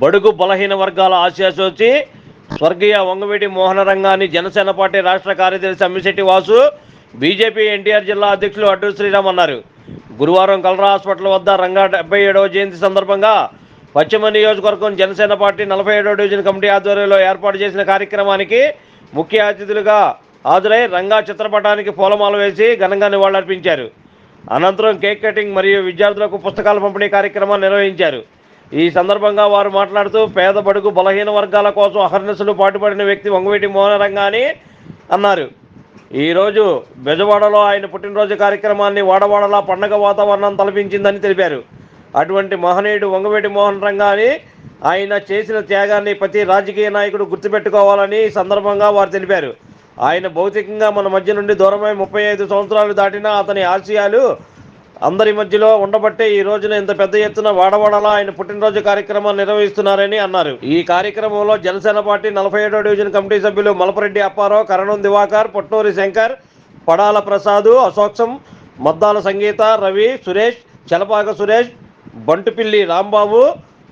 బడుగు బలహీన వర్గాల ఆశాసోచి స్వర్గీయ వంగవీటి మోహన రంగాన్ని జనసేన పార్టీ రాష్ట్ర కార్యదర్శి అమ్మిశెట్టి వాసు బీజేపీ ఎన్టీఆర్ జిల్లా అధ్యక్షులు అడ్డు శ్రీరామ్ అన్నారు. గురువారం కలరా హాస్పిటల్ వద్ద రంగా డెబ్బై ఏడవ జయంతి సందర్భంగా పశ్చిమ నియోజకవర్గం జనసేన పార్టీ నలభై ఏడవ డివిజన్ కమిటీ ఆధ్వర్యంలో ఏర్పాటు చేసిన కార్యక్రమానికి ముఖ్య అతిథులుగా హాజరై రంగా చిత్రపటానికి పూలమాల వేసి ఘనంగా నివాళులర్పించారు. అనంతరం కేక్ కటింగ్ మరియు విద్యార్థులకు పుస్తకాల పంపిణీ కార్యక్రమాన్ని నిర్వహించారు. ఈ సందర్భంగా వారు మాట్లాడుతూ పేద బడుగు బలహీన వర్గాల కోసం అహర్నిశలు పాటుపడిన వ్యక్తి వంగవీటి మోహనరంగాని అన్నారు. ఈరోజు బెజవాడలో ఆయన పుట్టినరోజు కార్యక్రమాన్ని వాడవాడలా పండగ వాతావరణం తలపించిందని తెలిపారు. అటువంటి మహనీయుడు వంగవేటి మోహన్ రంగాని ఆయన చేసిన త్యాగాన్ని ప్రతి రాజకీయ నాయకుడు గుర్తుపెట్టుకోవాలని ఈ సందర్భంగా వారు తెలిపారు. ఆయన భౌతికంగా మన మధ్య నుండి దూరమై ముప్పై ఐదు సంవత్సరాలు దాటినా అతని ఆశయాలు అందరి మధ్యలో ఉండబట్టే ఈ రోజున ఇంత పెద్ద ఎత్తున వాడవాడలా ఆయన పుట్టినరోజు కార్యక్రమాన్ని నిర్వహిస్తున్నారని అన్నారు. ఈ కార్యక్రమంలో జనసేన పార్టీ నలభై ఏడో డివిజన్ కమిటీ సభ్యులు మలపరెడ్డి అప్పారావు కరణం దివాకర్ పొట్నూరి శంకర్ పడాల ప్రసాద్ అశోక్సం మద్దాల సంగీత రవి సురేష్ చలపాక సురేష్ బంటుపిల్లి రాంబాబు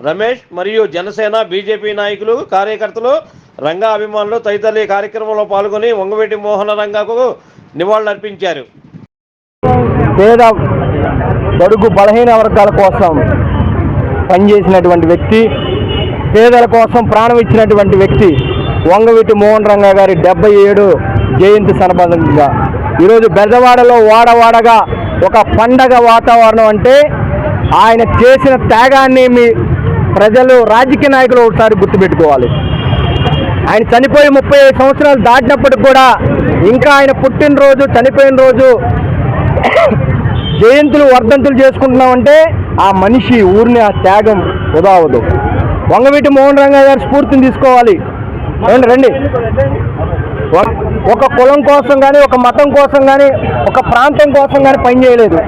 రమేష్ మరియు జనసేన బీజేపీ నాయకులు కార్యకర్తలు రంగా అభిమానులు తదితరులు ఈ కార్యక్రమంలో పాల్గొని వంగవేటి మోహన రంగాకు నివాళులర్పించారు. బడుగు బలహీన వర్గాల కోసం పనిచేసినటువంటి వ్యక్తి పేదల కోసం ప్రాణం ఇచ్చినటువంటి వ్యక్తి వంగవీటి మోహన్ రంగా గారి డెబ్బై ఏడు జయంతి సందర్భంగా. ఈరోజు బెదవాడలో వాడవాడగా ఒక పండగ వాతావరణం అంటే ఆయన చేసిన త్యాగాన్ని మీ ప్రజలు రాజకీయ నాయకులు ఒకసారి గుర్తుపెట్టుకోవాలి. ఆయన చనిపోయి ముప్పై ఐదు సంవత్సరాలు దాటినప్పటికి కూడా ఇంకా ఆయన పుట్టినరోజు చనిపోయిన రోజు జయంతులు వర్ధంతులు చేసుకుంటున్నామంటే ఆ మనిషి ఊరిని ఆ త్యాగం ఉదావదు వంగవీటి మోహన్ రంగా గారి స్ఫూర్తిని తీసుకోవాలి. రండి రండి. ఒక- ఒక కులం కోసం కానీ ఒక మతం కోసం కానీ ఒక ప్రాంతం కోసం కానీ పనిచేయలేదు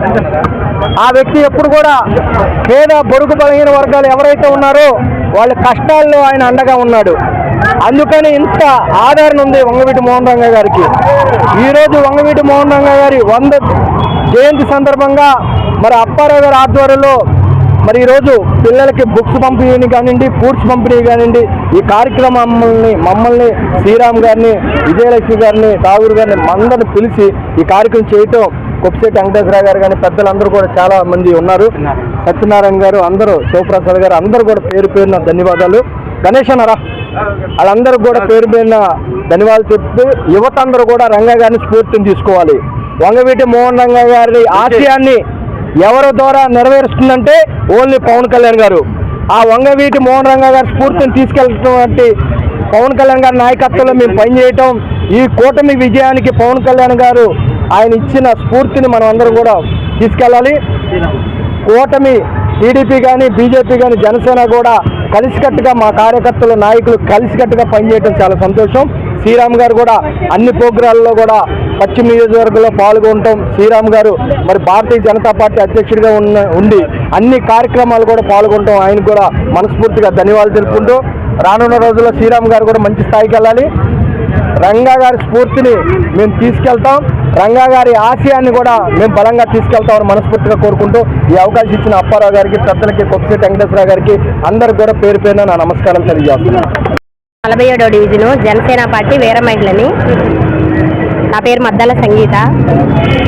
ఆ వ్యక్తి ఎప్పుడు కూడా పేద బొరుగు బలహీన వర్గాలు ఎవరైతే ఉన్నారో వాళ్ళ కష్టాల్లో ఆయన అండగా ఉన్నాడు. అందుకని ఇంత ఆదరణ ఉంది వంగవీటి మోహన్ రంగా గారికి. ఈరోజు వంగవీటి మోహన్ రంగా గారి వంద జయంతి సందర్భంగా మరి అప్పారావు గారి ఆధ్వర్యంలో మరి ఈరోజు పిల్లలకి బుక్స్ పంపిణీ కానివ్వండి ఫ్రూట్స్ పంపిణీ కానివ్వండి ఈ కార్యక్రమం మమ్మల్ని మమ్మల్ని శ్రీరామ్ గారిని విజయలక్ష్మి గారిని ఠాగూర్ గారిని అందరిని పిలిచి ఈ కార్యక్రమం చేయటం కొప్పిశెట్టి వెంకటేశ్వరరావు గారు కానీ పెద్దలందరూ కూడా చాలా మంది ఉన్నారు. సత్యనారాయణ గారు అందరూ శివప్రసాద్ గారు అందరూ కూడా పేరు పేరున ధన్యవాదాలు. గణేష్ అన్నారా వాళ్ళందరూ కూడా పేరు పేరున ధన్యవాదాలు చెప్తూ యువత అందరూ కూడా రంగా గారిని స్ఫూర్తిని తీసుకోవాలి. వంగవీటి మోహన్ రంగా గారి ఆశయాన్ని ఎవరి ద్వారా నెరవేరుస్తుందంటే ఓన్లీ పవన్ కళ్యాణ్ గారు. ఆ వంగవీటి మోహన్ రంగా గారి స్ఫూర్తిని తీసుకెళ్తున్నటువంటి పవన్ కళ్యాణ్ గారి నాయకత్వంలో మేము పనిచేయటం ఈ కూటమి విజయానికి పవన్ కళ్యాణ్ గారు ఆయన ఇచ్చిన స్ఫూర్తిని మనం అందరం కూడా తీసుకెళ్ళాలి. కూటమి టీడీపీ కానీ బీజేపీ కానీ జనసేన కూడా కలిసికట్టుగా మా కార్యకర్తలు నాయకులు కలిసికట్టుగా పనిచేయడం చాలా సంతోషం. శ్రీరామ్ గారు కూడా అన్ని ప్రోగ్రాల్లో కూడా పశ్చిమ నియోజకవర్గంలో పాల్గొనటం శ్రీరామ్ గారు మరి భారతీయ జనతా పార్టీ అధ్యక్షుడిగా ఉన్న ఉండి అన్ని కార్యక్రమాలు కూడా పాల్గొనటం ఆయన కూడా మనస్ఫూర్తిగా ధన్యవాదాలు తెలుపుకుంటూ రానున్న రోజుల్లో శ్రీరామ్ గారు కూడా మంచి స్థాయికి వెళ్ళాలి. రంగా గారి స్ఫూర్తిని మేము తీసుకెళ్తాం. రంగా గారి ఆశయాన్ని కూడా మేము బలంగా తీసుకెళ్తామని మనస్ఫూర్తిగా కోరుకుంటూ ఈ అవకాశం ఇచ్చిన అప్పారావు గారికి పెద్దలకి కొప్పిశెట్టి వెంకటేశ్వరరావు గారికి అందరికి కూడా పేరు పేరున నా నమస్కారం తెలియజేస్తున్నాను. నలభై ఏడో డివిజను జనసేన పార్టీ వీరమహిళని నా పేరు మద్దాల సంగీత.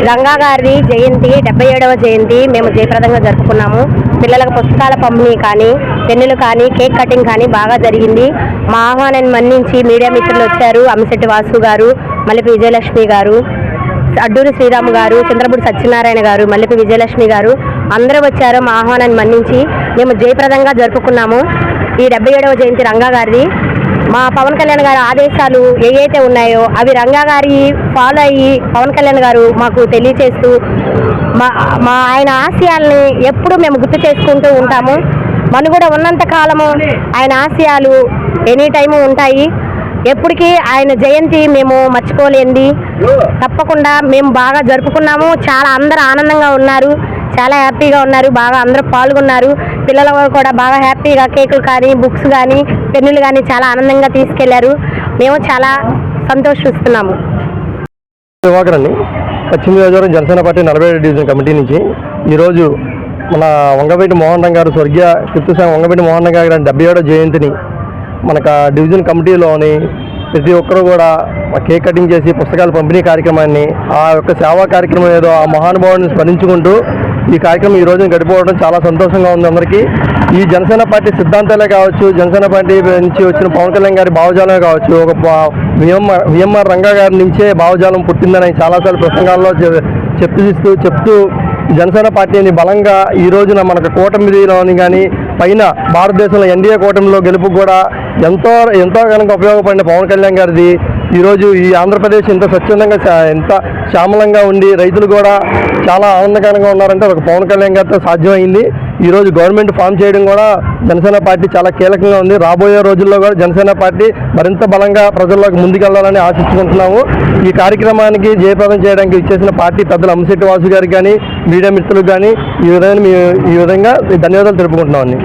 గంగా గారి జయంతి డెబ్బై ఏడవ జయంతి మేము జయప్రదంగా జరుపుకున్నాము. పిల్లలకు పుస్తకాల పంపిణీ కానీ పెన్నులు కానీ కేక్ కటింగ్ కానీ బాగా జరిగింది. మా ఆహ్వానాన్ని మన్నించి మీడియా మిత్రులు వచ్చారు అమ్మిశెట్టి వాసు గారు మల్లెపి విజయలక్ష్మి గారు అడ్డూరి శ్రీరామ్ గారు చంద్రపూడి సత్యనారాయణ గారు మల్లెపి విజయలక్ష్మి గారు అందరూ వచ్చారు మా ఆహ్వానాన్ని మన్నించి మేము జయప్రదంగా జరుపుకున్నాము. ఈ డెబ్బై ఏడవ జయంతి రంగా గారిది మా పవన్ కళ్యాణ్ గారి ఆదేశాలు ఏవైతే ఉన్నాయో అవి రంగా గారి ఫాలో అయ్యి పవన్ కళ్యాణ్ గారు మాకు తెలియచేస్తూ మా మా ఆయన ఆశయాల్ని ఎప్పుడూ మేము గుర్తు చేసుకుంటూ ఉంటాము. మనుగడ ఉన్నంత కాలము ఆయన ఆశయాలు ఎనీ టైము ఉంటాయి. ఎప్పటికీ ఆయన జయంతి మేము మర్చిపోలేంది. తప్పకుండా మేము బాగా జరుపుకున్నాము. చాలా అందరు ఆనందంగా ఉన్నారు. చాలా హ్యాపీగా ఉన్నారు బాగా అందరూ పాల్గొన్నారు. పిల్లల కూడా బాగా హ్యాపీగా కేకులు కానీ బుక్స్ కానీ పెన్నులు కానీ చాలా ఆనందంగా తీసుకెళ్ళారు. మేము చాలా సంతోషిస్తున్నాము దివాకర్ అండి. పశ్చిమ గోదావరి జనసేన పార్టీ నలభై ఏడు డివిజన్ కమిటీ నుంచి ఈరోజు మన వంగపేటి మోహన్ రంగ్ గారు స్వర్గీయ కీర్తిశేష వంగపేటి మోహన్ రంగ్ గారి డెబ్బై ఏడో జయంతిని మనకు డివిజన్ కమిటీలోని ప్రతి ఒక్కరు కూడా కేక్ కటింగ్ చేసి పుస్తకాలు పంపిణీ కార్యక్రమాన్ని ఆ యొక్క సేవా కార్యక్రమం ఏదో ఆ మహానుభావుని స్మరించుకుంటూ ఈ కార్యక్రమం ఈ రోజున గడిపోవడం చాలా సంతోషంగా ఉంది అందరికీ. ఈ జనసేన పార్టీ సిద్ధాంతాలే కావచ్చు జనసేన పార్టీ నుంచి వచ్చిన పవన్ కళ్యాణ్ గారి భావజాలమే కావచ్చు ఒక విఎంఆర్ విఎంఆర్ రంగా గారి నుంచే భావజాలం పుట్టిందని చాలాసార్లు ప్రసంగాల్లో చె- చెప్తూ చెప్తూ జనసేన పార్టీని బలంగా ఈ రోజున మనకు కూటమిలోని కానీ పైన భారతదేశంలో ఎన్డీఏ కూటమిలో గెలుపు కూడా ఎంతో ఎంతో కనుక ఉపయోగపడిన పవన్ కళ్యాణ్ గారిది. ఈరోజు ఈ ఆంధ్రప్రదేశ్ ఇంత స్వచ్ఛందంగా చా- ఎంత శ్యామలంగా ఉండి రైతులు కూడా చాలా ఆనందకరంగా ఉన్నారంటే ఒక పవన్ కళ్యాణ్ గారితో సాధ్యమైంది. ఈరోజు గవర్నమెంట్ ఫామ్ చేయడం కూడా జనసేన పార్టీ చాలా కీలకంగా ఉంది. రాబోయే రోజుల్లో కూడా జనసేన పార్టీ మరింత బలంగా ప్రజల్లోకి ముందుకెళ్ళాలని ఆశించుకుంటున్నాము. ఈ కార్యక్రమానికి జయప్రదం చేయడానికి ఇచ్చేసిన పార్టీ పెద్దలు అంశెట్టి వాసు గారికి కానీ మీడియా మిత్రులకు కానీ ఈ విధంగా ఈ విధంగా ధన్యవాదాలు తెలుపుకుంటున్నామండి.